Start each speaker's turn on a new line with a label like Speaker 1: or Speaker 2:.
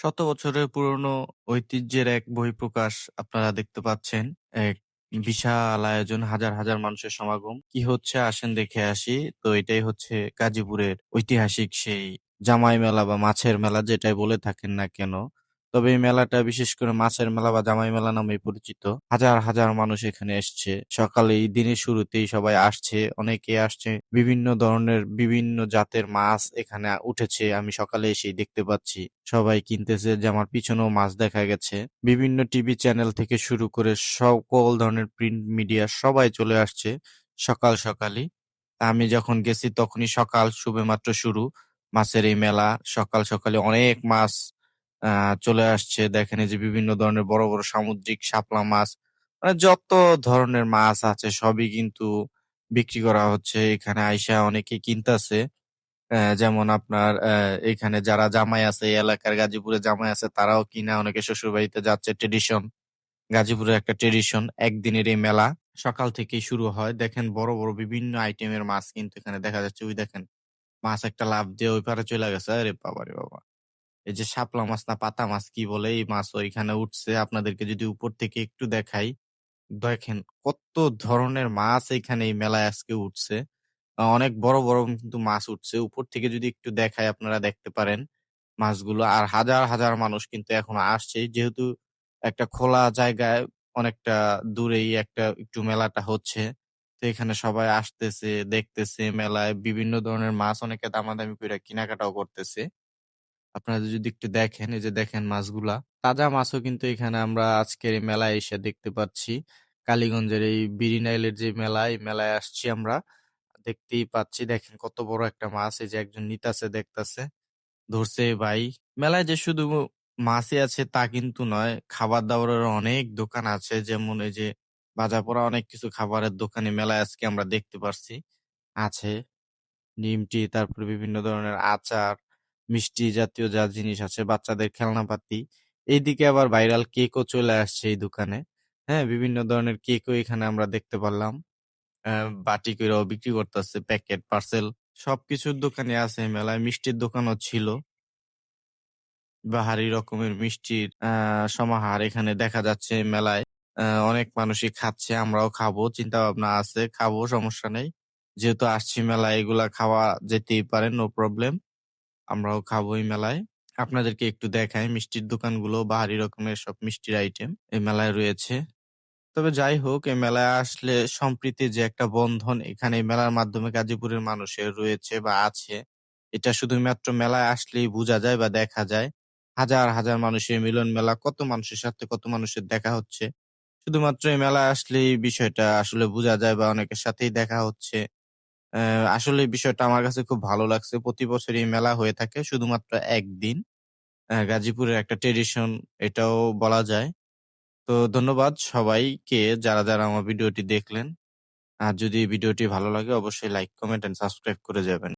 Speaker 1: শত বছরের পুরনো ঐতিহ্যের এক বহিঃপ্রকাশ আপনারা দেখতে পাচ্ছেন। এক বিশাল আয়োজন হাজার, হাজার মানুষের সমাগম। কি হচ্ছে আসেন দেখে আসি। তো এটাই হচ্ছে গাজীপুরের ঐতিহাসিক সেই জামাই মেলা বা মাছের মেলা যেটাই বলে থাকেন না কেন। তবে এই মেলাটা বিশেষ করে মাছের মেলা বা জামাই মেলা নামে পরিচিত। হাজার, হাজার মানুষ এখানে এসছে। সকালে এই দিনের শুরুতেই সবাই আসছে। অনেকে আসছে। বিভিন্ন ধরনের বিভিন্ন জাতের মাছ এখানে উঠেছে। আমি সকালে এসেই দেখতে পাচ্ছি। সবাই কিনতেছে যে আমার পিছনেও মাছ দেখা গেছে। বিভিন্ন টিভি চ্যানেল থেকে শুরু করে সকল ধরনের প্রিন্ট মিডিয়া সবাই চলে আসছে সকাল সকালই। আমি যখন গেছি তখনই সকাল শুভে মাত্র শুরু। মাছের এই মেলা। সকাল সকালে অনেক মাছ আ চলে আসছে। দেখেন এই যে বিভিন্ন ধরনের বড়, বড় সামুদ্রিক শাপলা মাছ। মানে যত ধরনের মাছ আছে সবই কিন্তু বিক্রি করা হচ্ছে। এখানে আইসা অনেকে কিনতাছে। যেমন আপনার এখানে যারা জামাই আছে এই এলাকার গাজীপুরে জামাই আছে তারাও কিনা অনেকে শ্বশুরবাড়িতে যাচ্ছে ট্র্যাডিশন। গাজীপুরের একটা ট্র্যাডিশন একদিনের এই মেলা। সকাল থেকেই শুরু হয়। দেখেন বড়, বড় বিভিন্ন আইটেমের মাছ কিন্তু এখানে দেখা যাচ্ছে। ওই দেখেন মাছ একটা লাফ দিয়ে ওই পারে চইলা গেছে। আরে বাবা রে বাবা! এই যে শাপলা মাছ না পাতা মাছ কি বলে এই মাছ ওইখানে উঠছে। আপনাদেরকে যদি উপর থেকে একটু দেখাই, দেখেন কত ধরনের মাছ এখানে এই মেলায় আজকে উঠছে। অনেক বড়, বড় কিন্তু মাছ উঠছে। উপর থেকে যদি একটু দেখাই আপনারা দেখতে পারেন মাছগুলো। আর হাজার, হাজার মানুষ কিন্তু এখন আসছে। যেহেতু একটা খোলা জায়গায় অনেকটা দূরেই একটা একটু মেলাটা হচ্ছে। তো এখানে সবাই আসতেছে, দেখতেছে মেলায় বিভিন্ন ধরনের মাছ অনেকে দামাদামি করে কেনাকাটাও করতেছে। আপনারা যদি একটু দেখেন, এই যে দেখেন মাছগুলা। তাজা মাছও কিন্তু এখানে আমরা আজকের এই মেলায় এসে দেখতে পাচ্ছি। কালীগঞ্জের এই বিরিনাইলের যে মেলা, এই মেলায় আসছি আমরা। দেখতেই পাচ্ছি দেখেন কত বড় একটা মাছ। এই যে একজন নিতাছে দেখতাছে। ধরছে ভাই। মেলায় যে শুধু মাছই আছে তা কিন্তু নয়। খাবার-দাবারের অনেক দোকান আছে। যেমন এই যে ভাজাপোড়া অনেক কিছু খাবারের দোকান মেলায় আজকে আমরা দেখতে পারছি। আছে। নিমটি, তারপরে বিভিন্ন ধরনের আচার, মিষ্টি জাতীয় যা জিনিস আছে, বাচ্চাদের খেলনাপাতি। এইদিকে আবার ভাইরাল কেকও চলে আসছে এই দোকানে। হ্যাঁ? বিভিন্ন ধরনের কেকও এখানে আমরা দেখতে পারলাম। অ্যা বাটি কইরাও বিক্রি করতাছে প্যাকেট, পার্সেল সবকিছুর দোকানে আছে মেলায়। মিষ্টির দোকানও ছিল। বাহারি রকমের মিষ্টির আ সমাহার এখানে দেখা যাচ্ছে মেলায়। অ্যা অনেক মানুষই খাচ্ছে। আমরাও খাব। চিন্তা ভাবনা আছে। খাব সমস্যা নেই। যেহেতু আসছি মেলায় এগুলা খাওয়া যেতেই পারে নো প্রবলেম। আমরাও খাব এই মেলায়। আপনাদেরকে একটু দেখাই মিষ্টির দোকানগুলো বাহারি রকমের সব মিষ্টির আইটেম এই মেলায় রয়েছে। তবে যাই হোক এই মেলায় আসলে সম্প্রীতি যে একটা বন্ধন এখানে মেলার মাধ্যমে গাজীপুরের মানুষের রয়েছে বা আছে। এটা শুধুমাত্র মেলায় আসলেই বুঝা যায় বা দেখা যায়। হাজার, হাজার মানুষের মিলন মেলা। কত মানুষের সাথে কত মানুষের দেখা হচ্ছে। শুধুমাত্র এই মেলায় আসলেই বিষয়টা আসলে বোঝা যায় বা অনেকের সাথেই দেখা হচ্ছে। আসলে বিষয়টা আমার কাছে খুব ভালো লাগছে। প্রতি বছর এই মেলা হয়ে থাকে শুধুমাত্র একদিন। গাজীপুরের একটা ট্র্যাডিশন এটাও বলা যায়। তো ধন্যবাদ সবাইকে যারা, যারা আমার ভিডিওটি দেখলেন। আর যদি ভিডিওটি ভালো লাগে অবশ্যই লাইক, কমেন্ট এন্ড সাবস্ক্রাইব করে যাবেন।